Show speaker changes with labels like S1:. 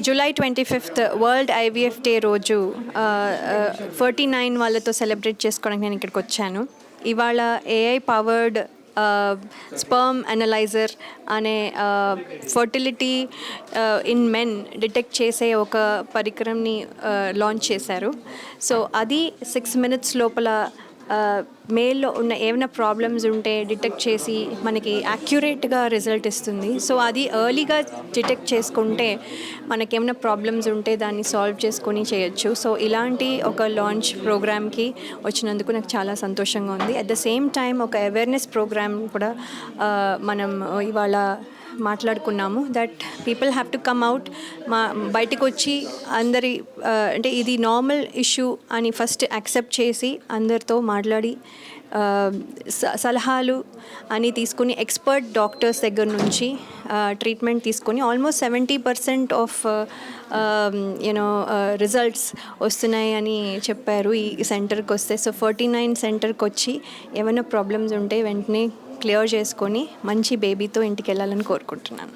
S1: July twenty fifth world IVF day రోజు forty nine వాళ్ళతో celebrate చేసుకోవడానికి నేను ఇక్కడికి వచ్చాను. ఇవాళ ఏఐ పవర్డ్ స్పర్మ్ అనలైజర్ అనే ఫర్టిలిటీ ఇన్ మెన్ డిటెక్ట్ చేసే ఒక పరికరంని లాంచ్ చేశారు. సో అది సిక్స్ మినిట్స్ లోపల మేల్లో ఉన్న ఏమైనా ప్రాబ్లమ్స్ ఉంటే డిటెక్ట్ చేసి మనకి యాక్యురేట్గా రిజల్ట్ ఇస్తుంది. సో అది ఎర్లీగా డిటెక్ట్ చేసుకుంటే మనకి ఏమైనా ప్రాబ్లమ్స్ ఉంటే దాన్ని సాల్వ్ చేసుకొని చేయొచ్చు. సో ఇలాంటి ఒక లాంచ్ ప్రోగ్రామ్కి వచ్చినందుకు నాకు చాలా సంతోషంగా ఉంది. అట్ ద సేమ్ టైం ఒక అవేర్నెస్ ప్రోగ్రామ్ కూడా మనం ఇవాళ మాట్లాడుకున్నాము that people have to come out మా బయటకు వచ్చి అందరి అంటే ఇది నార్మల్ ఇష్యూ అని ఫస్ట్ యాక్సెప్ట్ చేసి అందరితో మాట్లాడి స- సలహాలు అని తీసుకుని ఎక్స్పర్ట్ డాక్టర్స్ దగ్గర నుంచి ట్రీట్మెంట్ తీసుకొని almost seventy percent of you know results వస్తున్నాయి అని చెప్పారు ఈ సెంటర్కి వస్తే సో ఫార్టీ నైన్ సెంటర్కి వచ్చి ఏమైనా ప్రాబ్లమ్స్ ఉంటే వెంటనే క్లియర్ చేసుకొని మంచి బేబీతో ఇంటికి వెళ్ళాలని కోరుకుంటున్నాను.